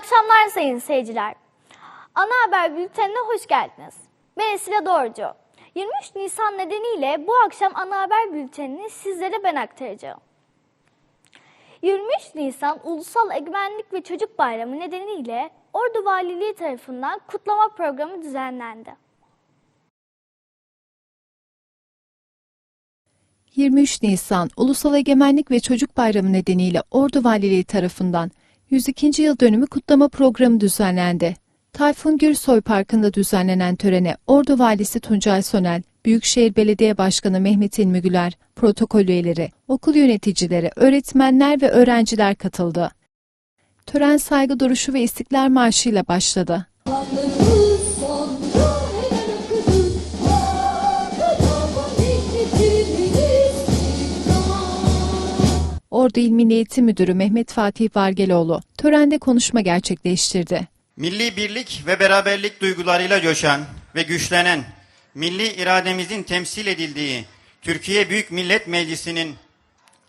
Akşamlar sayın seyirciler. Ana Haber Bülteni'ne hoş geldiniz. Ben Esra Doğrucu. 23 Nisan nedeniyle bu akşam Ana Haber Bülteni'ni sizlere ben aktaracağım. 23 Nisan Ulusal Egemenlik ve Çocuk Bayramı nedeniyle Ordu Valiliği tarafından kutlama programı düzenlendi. 23 Nisan Ulusal Egemenlik ve Çocuk Bayramı nedeniyle Ordu Valiliği tarafından 102. yıl dönümü kutlama programı düzenlendi. Tayfun Gürsoy Parkı'nda düzenlenen törene Ordu Valisi Tuncay Sonel, Büyükşehir Belediye Başkanı Mehmet İlmi Güler, protokol üyeleri, okul yöneticileri, öğretmenler ve öğrenciler katıldı. Tören saygı duruşu ve istiklal Marşı ile başladı. Kanlarımız Ordu İl Milli Eğitim Müdürü Mehmet Fatih Vargeloğlu törende konuşma gerçekleştirdi. Milli birlik ve beraberlik duygularıyla coşan ve güçlenen, milli irademizin temsil edildiği Türkiye Büyük Millet Meclisi'nin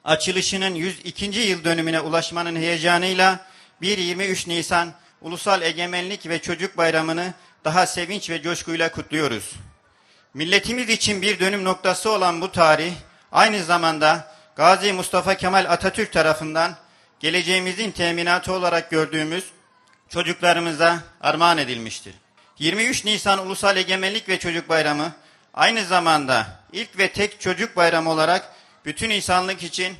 açılışının 102. yıl dönümüne ulaşmanın heyecanıyla 1-23 Nisan Ulusal Egemenlik ve Çocuk Bayramı'nı daha sevinç ve coşkuyla kutluyoruz. Milletimiz için bir dönüm noktası olan bu tarih aynı zamanda Gazi Mustafa Kemal Atatürk tarafından geleceğimizin teminatı olarak gördüğümüz çocuklarımıza armağan edilmiştir. 23 Nisan Ulusal Egemenlik ve Çocuk Bayramı aynı zamanda ilk ve tek çocuk bayramı olarak bütün insanlık için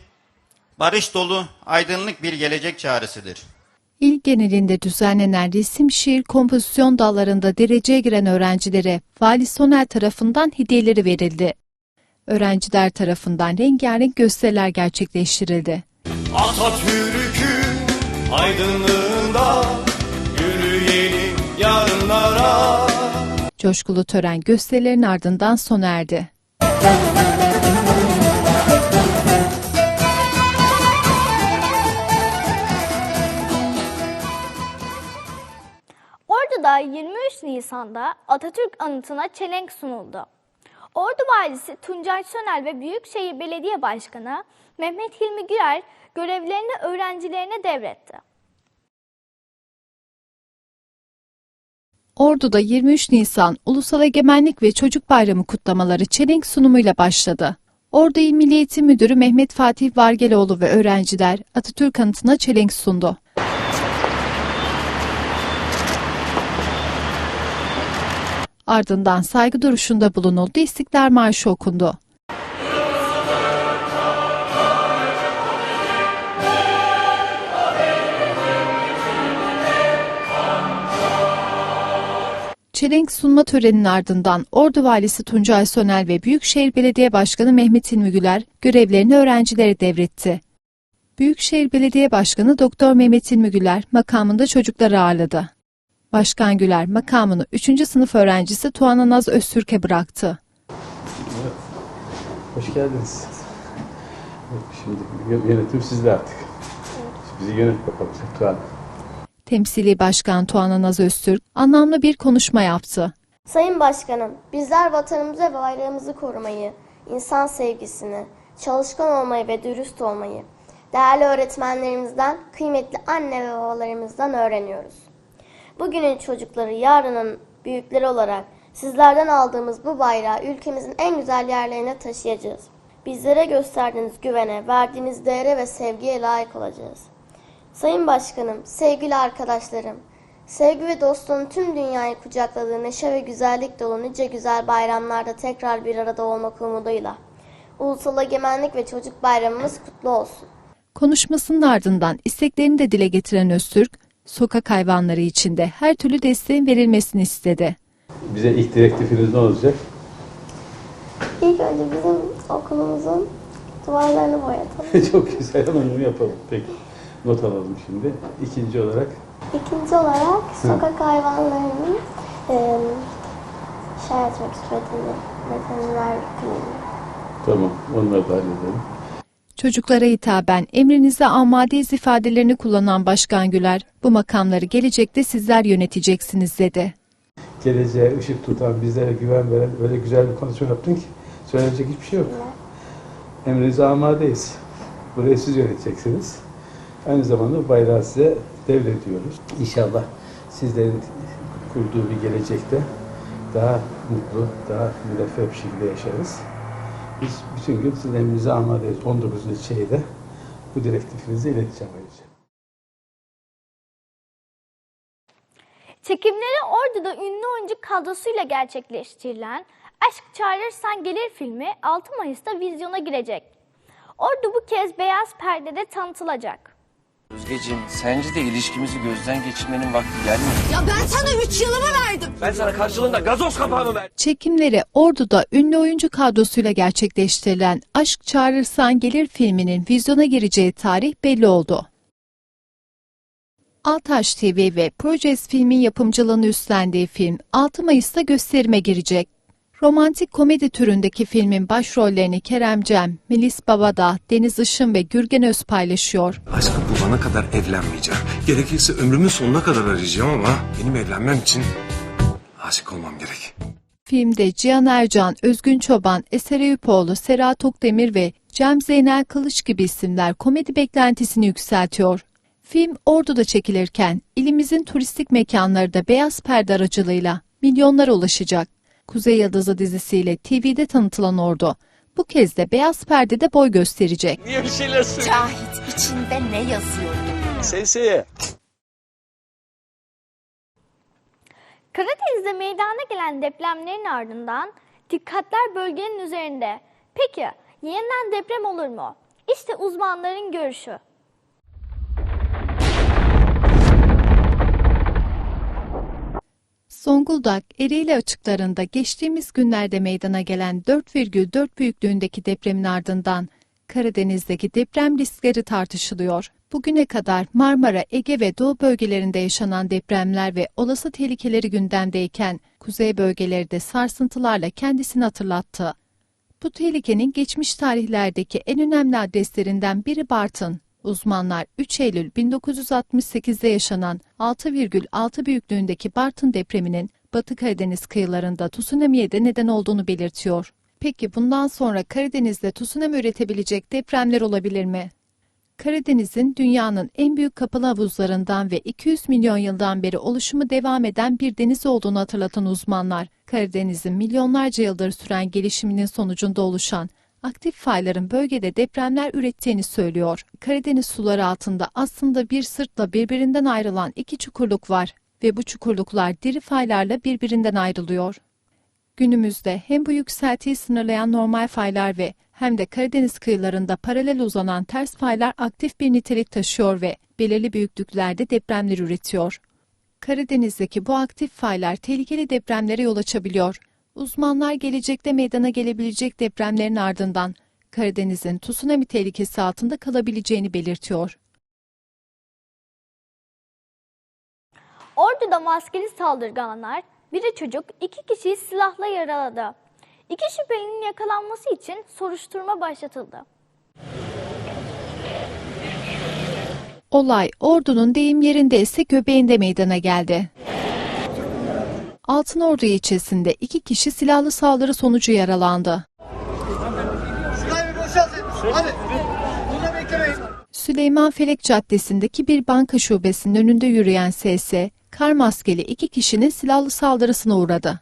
barış dolu, aydınlık bir gelecek çağrısıdır. İl genelinde düzenlenen resim, şiir, kompozisyon dallarında dereceye giren öğrencilere Vali Soner tarafından hediyeleri verildi. Öğrenciler tarafından rengarenk gösteriler gerçekleştirildi. Atatürk'ün aydınlığında yürüyelim yarınlara. Coşkulu tören gösterilerin ardından sona erdi. Ordu'da 23 Nisan'da Atatürk anıtına çelenk sunuldu. Ordu Valisi Tuncay Sönel ve Büyükşehir Belediye Başkanı Mehmet Hilmi Güler görevlerini öğrencilerine devretti. Ordu'da 23 Nisan Ulusal Egemenlik ve Çocuk Bayramı kutlamaları çelenk sunumuyla başladı. Ordu İl Milli Eğitim Müdürü Mehmet Fatih Vargeloğlu ve öğrenciler Atatürk anıtına çelenk sundu. Ardından saygı duruşunda bulunuldu, İstiklal Marşı okundu. Çelenk sunma töreninin ardından Ordu Valisi Tuncay Sönel ve Büyükşehir Belediye Başkanı Mehmet İlmi Güler görevlerini öğrencilere devretti. Büyükşehir Belediye Başkanı Doktor Mehmet İlmi Güler makamında çocukları ağırladı. Başkan Güler makamını 3. sınıf öğrencisi Tuana Naz Öztürk'e bıraktı. Hoş geldiniz. Şimdi yö- yönetim sizde artık. Bizi yönet bakalım Tuğan. Temsili Başkan Tuana Naz Öztürk anlamlı bir konuşma yaptı. Sayın Başkanım, bizler vatanımızı ve bayrağımızı korumayı, insan sevgisini, çalışkan olmayı ve dürüst olmayı, değerli öğretmenlerimizden, kıymetli anne ve babalarımızdan öğreniyoruz. Bugünün çocukları, yarının büyükleri olarak sizlerden aldığımız bu bayrağı ülkemizin en güzel yerlerine taşıyacağız. Bizlere gösterdiğiniz güvene, verdiğiniz değere ve sevgiye layık olacağız. Sayın Başkanım, sevgili arkadaşlarım, sevgi ve dostluğun tüm dünyayı kucakladığı neşe ve güzellik dolu nice güzel bayramlarda tekrar bir arada olmak umuduyla. Ulusal Egemenlik ve Çocuk Bayramımız kutlu olsun. Konuşmasının ardından isteklerini de dile getiren Öztürk, sokak hayvanları için de her türlü desteğin verilmesini istedi. Bize ilk direktifiniz ne olacak? İlk önce bizim okulumuzun duvarlarını boyatalım. Çok güzel onu yapalım. Peki. Not alalım şimdi. İkinci olarak İkinci olarak sokak hayvanlarının e, şey etmek suretiyle veteriner tamam onları da halledelim. Çocuklara hitaben emrinize amadeyiz ifadelerini kullanan Başkan Güler, bu makamları gelecekte sizler yöneteceksiniz dedi. Geleceğe ışık tutan, bizlere güven veren öyle güzel bir konuşma yaptın ki söylenecek hiçbir şey yok. Emrinize amadeyiz. Burayı siz yöneteceksiniz. Aynı zamanda bayrağı size devrediyoruz. İnşallah sizlerin kurduğu bir gelecekte daha mutlu, daha müreffeh bir şekilde yaşarız. Biz bütün gün sizin emrinize amadeyiz. 19. şeyde bu direktifinizi ileteceğim ayrıca. Çekimleri Ordu'da ünlü oyuncu kadrosuyla gerçekleştirilen Aşk Çağırırsan Gelir filmi 6 Mayıs'ta vizyona girecek. Ordu bu kez beyaz perdede tanıtılacak. Özgeciğim, sence de ilişkimizi gözden geçirmenin vakti gelmedi. Ya ben sana 3 yılımı verdim. Ben sana karşılığında gazoz kapağımı ver. Çekimleri Ordu'da ünlü oyuncu kadrosuyla gerçekleştirilen Aşk Çağırırsan Gelir filminin vizyona gireceği tarih belli oldu. Altaş TV ve Projes filmin yapımcılığını üstlendiği film 6 Mayıs'ta gösterime girecek. Romantik komedi türündeki filmin başrollerini Kerem Cem, Melis Babadağ, Deniz Işın ve Gürgen Öz paylaşıyor. Aşkım bu bana kadar evlenmeyeceğim. Gerekirse ömrümün sonuna kadar arayacağım ama benim evlenmem için aşık olmam gerek. Filmde Cihan Ercan, Özgün Çoban, Eser Eyüpoğlu, Sera Tokdemir ve Cem Zeynel Kılıç gibi isimler komedi beklentisini yükseltiyor. Film Ordu'da çekilirken ilimizin turistik mekanları da beyaz perde aracılığıyla milyonlara ulaşacak. Kuzey Yıldızı dizisiyle TV'de tanıtılan Ordu bu kez de beyaz perdede boy gösterecek. Niye bir şeyler söyle? Cahit içinde ne yazıyordu? Senseye. Karadeniz'de meydana gelen depremlerin ardından dikkatler bölgenin üzerinde. Peki yeniden deprem olur mu? İşte uzmanların görüşü. Zonguldak, Ereğli açıklarında geçtiğimiz günlerde meydana gelen 4,4 büyüklüğündeki depremin ardından Karadeniz'deki deprem riskleri tartışılıyor. Bugüne kadar Marmara, Ege ve Doğu bölgelerinde yaşanan depremler ve olası tehlikeleri gündemdeyken kuzey bölgeleri de sarsıntılarla kendisini hatırlattı. Bu tehlikenin geçmiş tarihlerdeki en önemli adreslerinden biri Bartın. Uzmanlar 3 Eylül 1968'de yaşanan 6,6 büyüklüğündeki Bartın depreminin Batı Karadeniz kıyılarında tsunami'ye de neden olduğunu belirtiyor. Peki bundan sonra Karadeniz'de tsunami üretebilecek depremler olabilir mi? Karadeniz'in dünyanın en büyük kapalı havuzlarından ve 200 milyon yıldan beri oluşumu devam eden bir deniz olduğunu hatırlatan uzmanlar, Karadeniz'in milyonlarca yıldır süren gelişiminin sonucunda oluşan aktif fayların bölgede depremler ürettiğini söylüyor. Karadeniz suları altında aslında bir sırtla birbirinden ayrılan iki çukurluk var ve bu çukurluklar diri faylarla birbirinden ayrılıyor. Günümüzde hem bu yükseltiyi sınırlayan normal faylar ve hem de Karadeniz kıyılarında paralel uzanan ters faylar aktif bir nitelik taşıyor ve belirli büyüklüklerde depremler üretiyor. Karadeniz'deki bu aktif faylar tehlikeli depremlere yol açabiliyor. Uzmanlar gelecekte meydana gelebilecek depremlerin ardından Karadeniz'in tsunami tehlikesi altında kalabileceğini belirtiyor. Ordu'da maskeli saldırganlar biri çocuk iki kişiyi silahla yaraladı. İki şüphelinin yakalanması için soruşturma başlatıldı. Olay Ordu'nun deyim yerinde ise göbeğinde meydana geldi. Altınordu ilçesinde iki kişi silahlı saldırı sonucu yaralandı. Süleyman Felek Caddesi'ndeki bir banka şubesinin önünde yürüyen SS, kar maskeli iki kişinin silahlı saldırısına uğradı.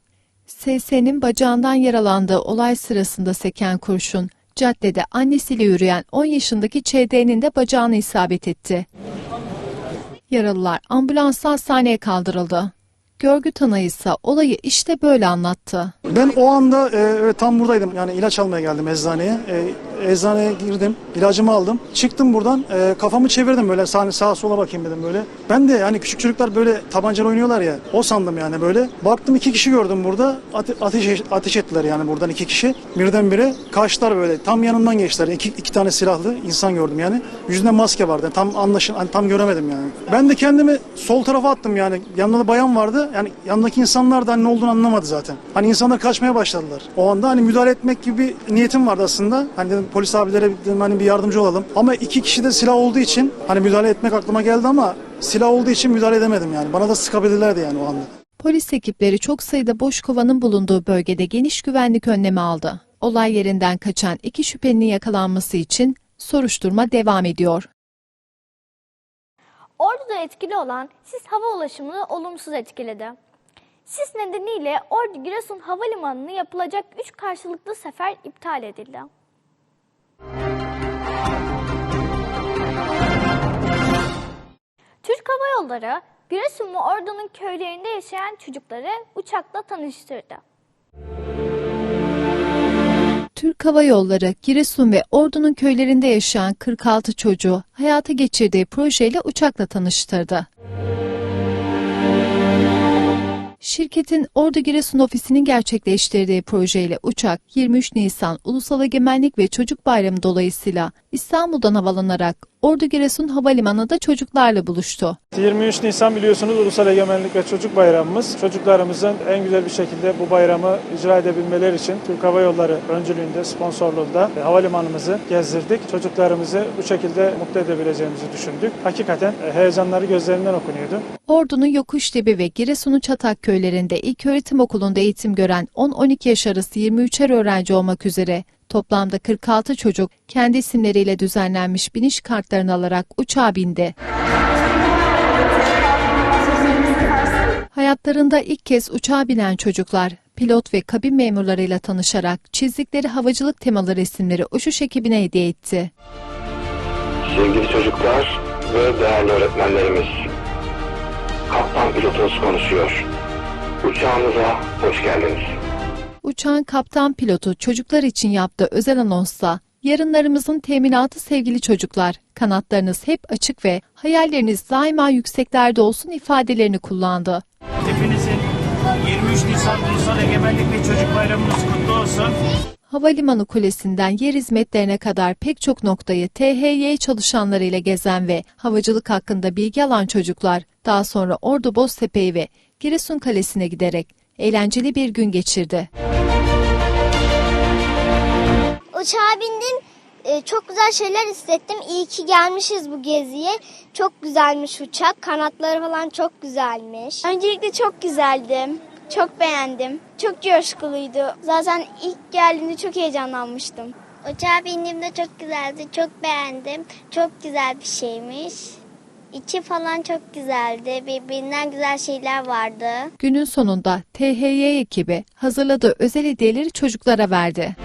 SS'nin bacağından yaralandığı olay sırasında seken kurşun, caddede annesiyle yürüyen 10 yaşındaki ÇD'nin de bacağına isabet etti. Yaralılar ambulansla hastaneye kaldırıldı. Görgü tanığı ise olayı işte böyle anlattı. Ben o anda e, tam buradaydım. Yani ilaç almaya geldim eczaneye. E, eczaneye girdim, ilacımı aldım. Çıktım buradan, e, kafamı çevirdim böyle sağ, sağa sola bakayım dedim böyle. Ben de hani küçük çocuklar böyle tabancalı oynuyorlar ya. O sandım yani böyle. Baktım iki kişi gördüm burada. Ate- ateş, ateş ettiler yani buradan iki kişi. Birdenbire kaçtılar böyle. Tam yanından geçtiler. İki, iki tane silahlı insan gördüm yani. Yüzünde maske vardı. Tam anlaşın, hani tam göremedim yani. Ben de kendimi sol tarafa attım yani. Yanımda da bayan vardı. Yani yanındaki insanlar da hani ne olduğunu anlamadı zaten. Hani insanlar kaçmaya başladılar. O anda hani müdahale etmek gibi bir niyetim vardı aslında. Hani dedim polis abilere dedim hani bir yardımcı olalım. Ama iki kişi de silah olduğu için hani müdahale etmek aklıma geldi ama silah olduğu için müdahale edemedim yani. Bana da sıkabilirlerdi yani o anda. Polis ekipleri çok sayıda boş kovanın bulunduğu bölgede geniş güvenlik önlemi aldı. Olay yerinden kaçan iki şüphelinin yakalanması için soruşturma devam ediyor. Ordu'da etkili olan sis hava ulaşımını olumsuz etkiledi. Sis nedeniyle Ordu Giresun Havalimanı'nı yapılacak 3 karşılıklı sefer iptal edildi. Türk Hava Yolları Giresun ve Ordu'nun köylerinde yaşayan çocukları uçakla tanıştırdı. Türk Hava Yolları, Giresun ve Ordu'nun köylerinde yaşayan 46 çocuğu hayata geçirdiği projeyle uçakla tanıştırdı. Şirketin Ordu Giresun ofisinin gerçekleştirdiği projeyle uçak 23 Nisan Ulusal Egemenlik ve Çocuk Bayramı dolayısıyla İstanbul'dan havalanarak Ordu Giresun Havalimanı'nda çocuklarla buluştu. 23 Nisan biliyorsunuz Ulusal Egemenlik ve Çocuk Bayramımız. Çocuklarımızın en güzel bir şekilde bu bayramı icra edebilmeleri için Türk Hava Yolları öncülüğünde, sponsorluğunda havalimanımızı gezdirdik. Çocuklarımızı bu şekilde mutlu edebileceğimizi düşündük. Hakikaten e, heyecanları gözlerinden okunuyordu. Ordu'nun Yokuştepe ve Giresun'un Çatak köylerinde ilk öğretim okulunda eğitim gören 10-12 yaş arası 23'er öğrenci olmak üzere toplamda 46 çocuk kendi isimleriyle düzenlenmiş biniş kartlarını alarak uçağa bindi. Hayatlarında ilk kez uçağa binen çocuklar, pilot ve kabin memurlarıyla tanışarak çizdikleri havacılık temalı resimleri uçuş ekibine hediye etti. Sevgili çocuklar ve değerli öğretmenlerimiz. Kaptan pilotunuz konuşuyor. Uçağımıza hoş geldiniz. Uçağın kaptan pilotu çocuklar için yaptığı özel anonsla yarınlarımızın teminatı sevgili çocuklar, kanatlarınız hep açık ve hayalleriniz daima yükseklerde olsun ifadelerini kullandı. Hepinizin 23 Nisan Ulusal Egemenlik ve Çocuk Bayramınız kutlu olsun. Havalimanı kulesinden yer hizmetlerine kadar pek çok noktayı THY çalışanlarıyla gezen ve havacılık hakkında bilgi alan çocuklar daha sonra Ordu Boztepe'yi ve Giresun Kalesi'ne giderek eğlenceli bir gün geçirdi. Uçağa bindim. Ee, çok güzel şeyler hissettim. İyi ki gelmişiz bu geziye. Çok güzelmiş uçak. Kanatları falan çok güzelmiş. Öncelikle çok güzeldi. Çok beğendim. Çok coşkuluydu. Zaten ilk geldiğimde çok heyecanlanmıştım. Uçağa bindiğimde çok güzeldi. Çok beğendim. Çok güzel bir şeymiş. İçi falan çok güzeldi. Birbirinden güzel şeyler vardı. Günün sonunda THY ekibi hazırladığı özel hediyeleri çocuklara verdi.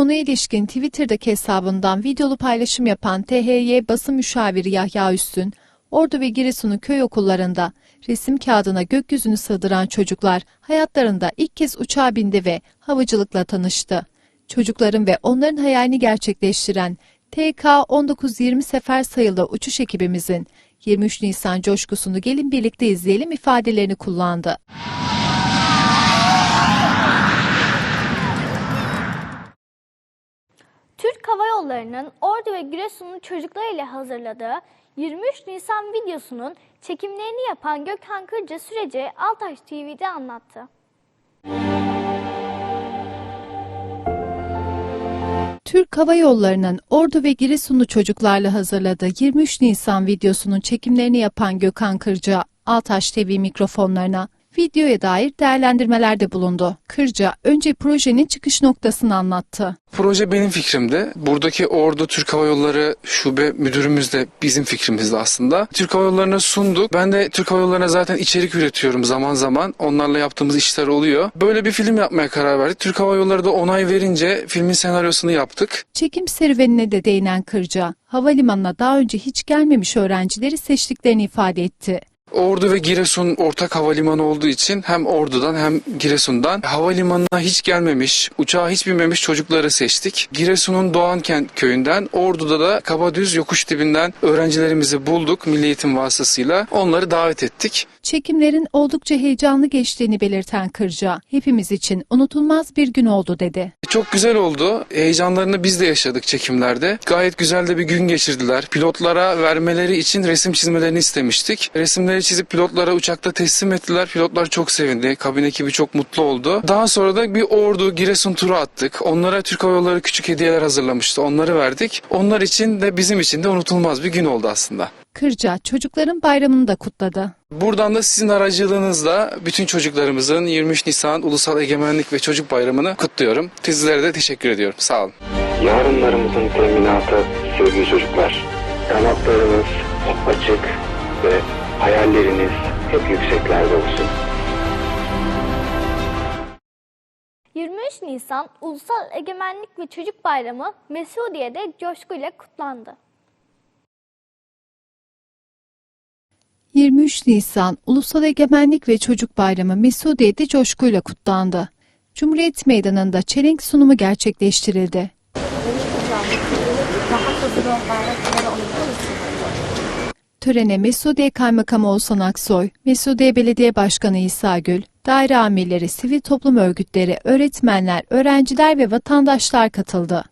Konuya ilişkin Twitter'daki hesabından videolu paylaşım yapan THY basın müşaviri Yahya Üstün, Ordu ve Giresun'un köy okullarında resim kağıdına gökyüzünü sığdıran çocuklar hayatlarında ilk kez uçağa bindi ve havacılıkla tanıştı. Çocukların ve onların hayalini gerçekleştiren TK 1920 sefer sayılı uçuş ekibimizin 23 Nisan coşkusunu gelin birlikte izleyelim ifadelerini kullandı. Türk Hava Yolları'nın Ordu ve Giresun'un çocuklarıyla hazırladığı 23 Nisan videosunun çekimlerini yapan Gökhan Kırca süreci Altaş TV'de anlattı. Türk Hava Yolları'nın Ordu ve Giresunlu çocuklarla hazırladığı 23 Nisan videosunun çekimlerini yapan Gökhan Kırca, Altaş TV mikrofonlarına videoya dair değerlendirmelerde bulundu. Kırca önce projenin çıkış noktasını anlattı. Proje benim fikrimdi. Buradaki Ordu Türk Hava Yolları şube müdürümüz de bizim fikrimizdi aslında. Türk Hava Yolları'na sunduk. Ben de Türk Hava Yolları'na zaten içerik üretiyorum zaman zaman. Onlarla yaptığımız işler oluyor. Böyle bir film yapmaya karar verdik. Türk Hava Yolları da onay verince filmin senaryosunu yaptık. Çekim serüvenine de değinen Kırca, havalimanına daha önce hiç gelmemiş öğrencileri seçtiklerini ifade etti. Ordu ve Giresun ortak havalimanı olduğu için hem Ordu'dan hem Giresun'dan havalimanına hiç gelmemiş, uçağa hiç binmemiş çocukları seçtik. Giresun'un Doğankent köyünden, Ordu'da da Kabadüz yokuş dibinden öğrencilerimizi bulduk milli eğitim vasıtasıyla. Onları davet ettik. Çekimlerin oldukça heyecanlı geçtiğini belirten Kırca, hepimiz için unutulmaz bir gün oldu dedi. Çok güzel oldu. Heyecanlarını biz de yaşadık çekimlerde. Gayet güzel de bir gün geçirdiler. Pilotlara vermeleri için resim çizmelerini istemiştik. Resimleri çizip pilotlara uçakta teslim ettiler. Pilotlar çok sevindi. Kabin ekibi çok mutlu oldu. Daha sonra da bir Ordu Giresun turu attık. Onlara Türk Hava Yolları küçük hediyeler hazırlamıştı. Onları verdik. Onlar için de bizim için de unutulmaz bir gün oldu aslında. Kırca çocukların bayramını da kutladı. Buradan da sizin aracılığınızla bütün çocuklarımızın 23 Nisan Ulusal Egemenlik ve Çocuk Bayramı'nı kutluyorum. Sizlere de teşekkür ediyorum. Sağ olun. Yarınlarımızın teminatı sevgili çocuklar. Kanatlarınız açık ve hayalleriniz hep yükseklerde olsun. 23 Nisan Ulusal Egemenlik ve Çocuk Bayramı Mesudiye'de coşkuyla kutlandı. 23 Nisan Ulusal Egemenlik ve Çocuk Bayramı Mesudiye'de coşkuyla kutlandı. Cumhuriyet Meydanı'nda çelenk sunumu gerçekleştirildi. Törene Mesudiye Kaymakamı Oğuzhan Aksoy, Mesudiye Belediye Başkanı İsa Gül, daire amirleri, sivil toplum örgütleri, öğretmenler, öğrenciler ve vatandaşlar katıldı.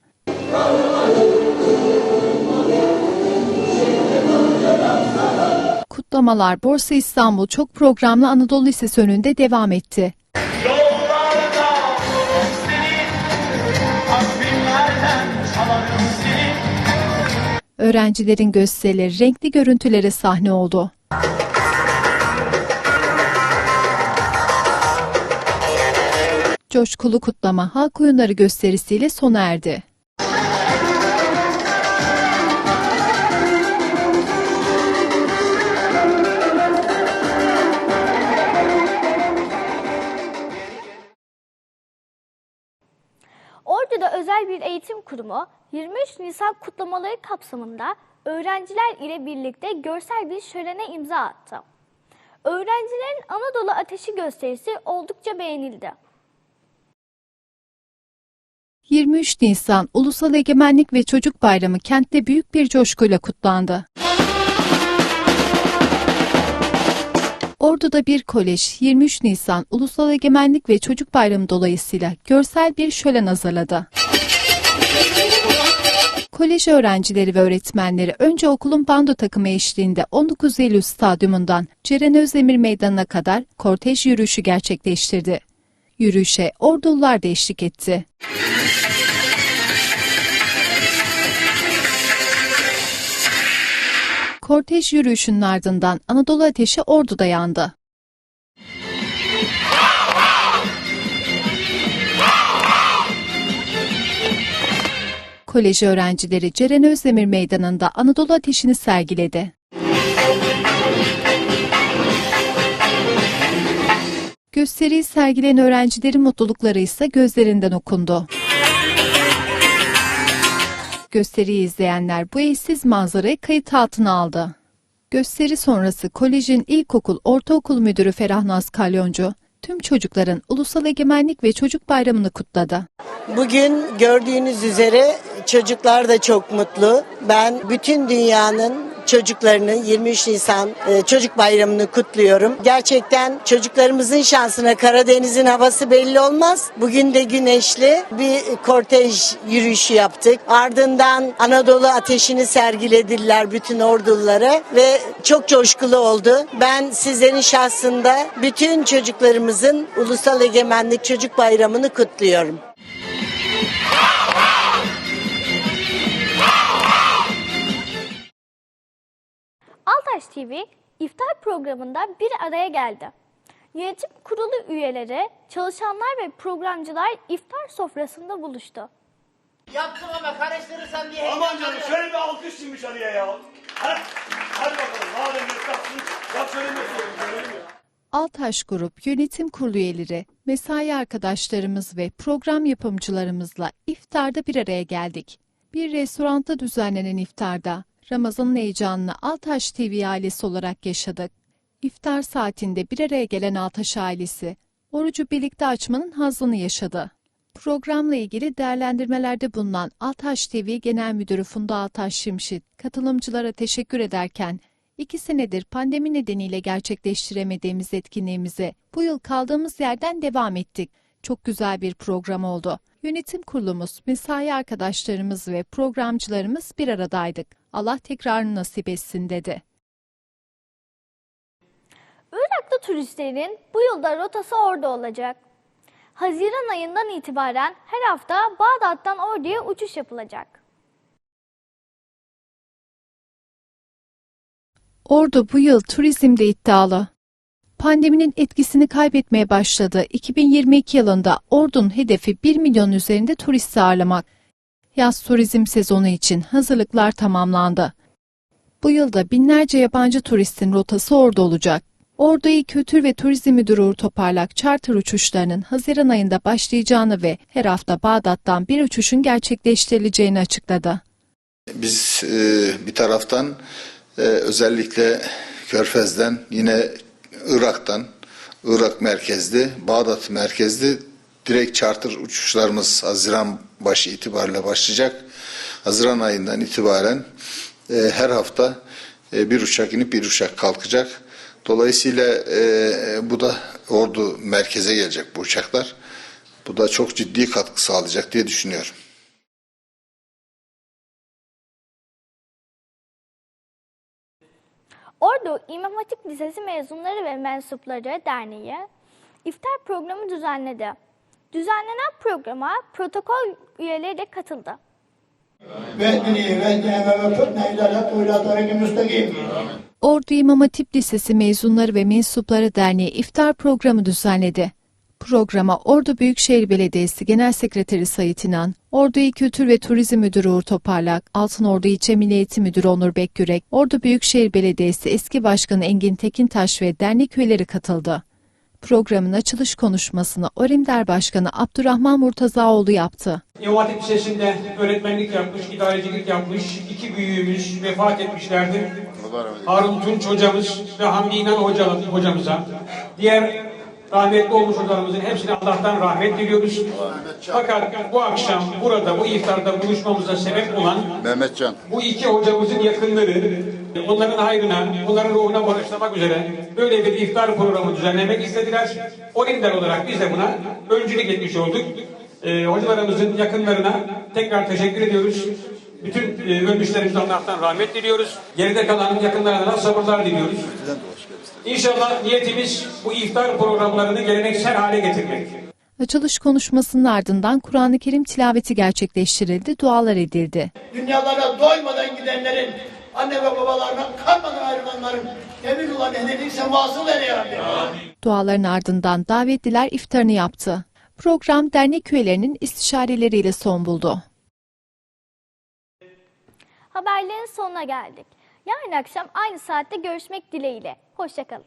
Kutlamalar Borsa İstanbul Çok Programlı Anadolu Lisesi önünde devam etti. Öğrencilerin gösterileri renkli görüntülere sahne oldu. Coşkulu kutlama halk oyunları gösterisiyle sona erdi. Ordu'da özel bir eğitim kurumu 23 Nisan kutlamaları kapsamında öğrenciler ile birlikte görsel bir şölene imza attı. Öğrencilerin Anadolu Ateşi gösterisi oldukça beğenildi. 23 Nisan Ulusal Egemenlik ve Çocuk Bayramı kentte büyük bir coşkuyla kutlandı. Ordu'da bir kolej 23 Nisan Ulusal Egemenlik ve Çocuk Bayramı dolayısıyla görsel bir şölen hazırladı. Kolej öğrencileri ve öğretmenleri önce okulun bando takımı eşliğinde 19 Eylül Stadyumundan Ceren Özdemir Meydanı'na kadar kortej yürüyüşü gerçekleştirdi. Yürüyüşe ordulular da eşlik etti. Kortej yürüyüşünün ardından Anadolu Ateşi Ordu'da yandı. Kolej öğrencileri Ceren Özdemir Meydanı'nda Anadolu Ateşi'ni sergiledi. Gösteriyi sergileyen öğrencilerin mutlulukları ise gözlerinden okundu. Gösteriyi izleyenler bu eşsiz manzarayı kayıt altına aldı. Gösteri sonrası kolejin ilkokul, ortaokul müdürü Ferahnaz Kalyoncu, tüm çocukların Ulusal Egemenlik ve Çocuk Bayramını kutladı. Bugün gördüğünüz üzere çocuklar da çok mutlu. Ben bütün dünyanın çocuklarını 23 Nisan e, Çocuk Bayramı'nı kutluyorum. Gerçekten çocuklarımızın şansına Karadeniz'in havası belli olmaz. Bugün de güneşli bir kortej yürüyüşü yaptık. Ardından Anadolu ateşini sergilediler bütün ordulara ve çok coşkulu oldu. Ben sizlerin şahsında bütün çocuklarımızın Ulusal Egemenlik Çocuk Bayramı'nı kutluyorum. Altaş TV iftar programında bir araya geldi. Yönetim kurulu üyeleri, çalışanlar ve programcılar iftar sofrasında buluştu. Yaptım ama karıştırırsan diye Aman canım şöyle bir alkış şimdi dışarıya ya. Hadi, hadi bakalım. Madem esnafsın. Bak şöyle mi söyleyeyim? Mi? Altaş Grup Yönetim Kurulu üyeleri, mesai arkadaşlarımız ve program yapımcılarımızla iftarda bir araya geldik. Bir restoranda düzenlenen iftarda Ramazan'ın heyecanını Altaş TV ailesi olarak yaşadık. İftar saatinde bir araya gelen Altaş ailesi, orucu birlikte açmanın hazzını yaşadı. Programla ilgili değerlendirmelerde bulunan Altaş TV Genel Müdürü Funda Altaş Şimşit, katılımcılara teşekkür ederken, iki senedir pandemi nedeniyle gerçekleştiremediğimiz etkinliğimize bu yıl kaldığımız yerden devam ettik. Çok güzel bir program oldu. Yönetim kurulumuz, mesai arkadaşlarımız ve programcılarımız bir aradaydık. Allah tekrarını nasip etsin dedi. Iraklı turistlerin bu yılda rotası orada olacak. Haziran ayından itibaren her hafta Bağdat'tan Ordu'ya uçuş yapılacak. Ordu bu yıl turizmde iddialı. Pandeminin etkisini kaybetmeye başladığı 2022 yılında Ordu'nun hedefi 1 milyon üzerinde turist ağırlamak. Yaz turizm sezonu için hazırlıklar tamamlandı. Bu yılda binlerce yabancı turistin rotası Ordu olacak. Ordu İl Kültür ve Turizm Müdürü Toparlak, charter uçuşlarının Haziran ayında başlayacağını ve her hafta Bağdat'tan bir uçuşun gerçekleştirileceğini açıkladı. Biz e, bir taraftan e, özellikle Körfez'den yine Irak'tan, Irak merkezli, Bağdat merkezli direkt charter uçuşlarımız Haziran başı itibariyle başlayacak. Haziran ayından itibaren e, her hafta e, bir uçak inip bir uçak kalkacak. Dolayısıyla e, bu da ordu merkeze gelecek bu uçaklar. Bu da çok ciddi katkı sağlayacak diye düşünüyorum. Ordu İmam Hatip Lisesi mezunları ve mensupları derneği iftar programı düzenledi. Düzenlenen programa protokol üyeleri de katıldı. Ordu İmam Hatip Lisesi mezunları ve mensupları derneği iftar programı düzenledi. Programa Ordu Büyükşehir Belediyesi Genel Sekreteri Sayit İnan, Ordu İl Kültür ve Turizm Müdürü Uğur Toparlak, Altınordu İlçe Milli Eğitim Müdürü Onur Bekgürek, Ordu Büyükşehir Belediyesi eski başkanı Engin Tekintaş ve dernek üyeleri katıldı. Programın açılış konuşmasını Orimder Başkanı Abdurrahman Murtazaoğlu yaptı. Hatip Lisesi'nde öğretmenlik yapmış, idarecilik yapmış. iki büyüğümüz vefat etmişlerdir. Harun Tunç hocamız ve Hamdi İnan hocamıza. Diğer rahmetli olmuş hocalarımızın hepsine Allah'tan rahmet diliyoruz. Fakat bu akşam burada bu iftarda buluşmamıza sebep olan Mehmetcan. bu iki hocamızın yakınları onların hayrına, onların ruhuna bağışlamak üzere böyle bir iftar programı düzenlemek istediler. Olimler olarak biz de buna öncülük etmiş olduk. Ee, hocalarımızın yakınlarına tekrar teşekkür ediyoruz. Bütün e, ölmüşlerimize Allah'tan rahmet diliyoruz. Geride kalan yakınlarına sabırlar diliyoruz. İnşallah niyetimiz bu iftar programlarını geleneksel hale getirmek. Açılış konuşmasının ardından Kur'an-ı Kerim tilaveti gerçekleştirildi, dualar edildi. Dünyalara doymadan gidenlerin, anne ve babalarından kalmadan ayrılanların emin olan ehlilik semasını ya Rabbi. Duaların ardından davetliler iftarını yaptı. Program dernek üyelerinin istişareleriyle son buldu. Haberlerin sonuna geldik. Yarın akşam aynı saatte görüşmek dileğiyle. Hoşçakalın.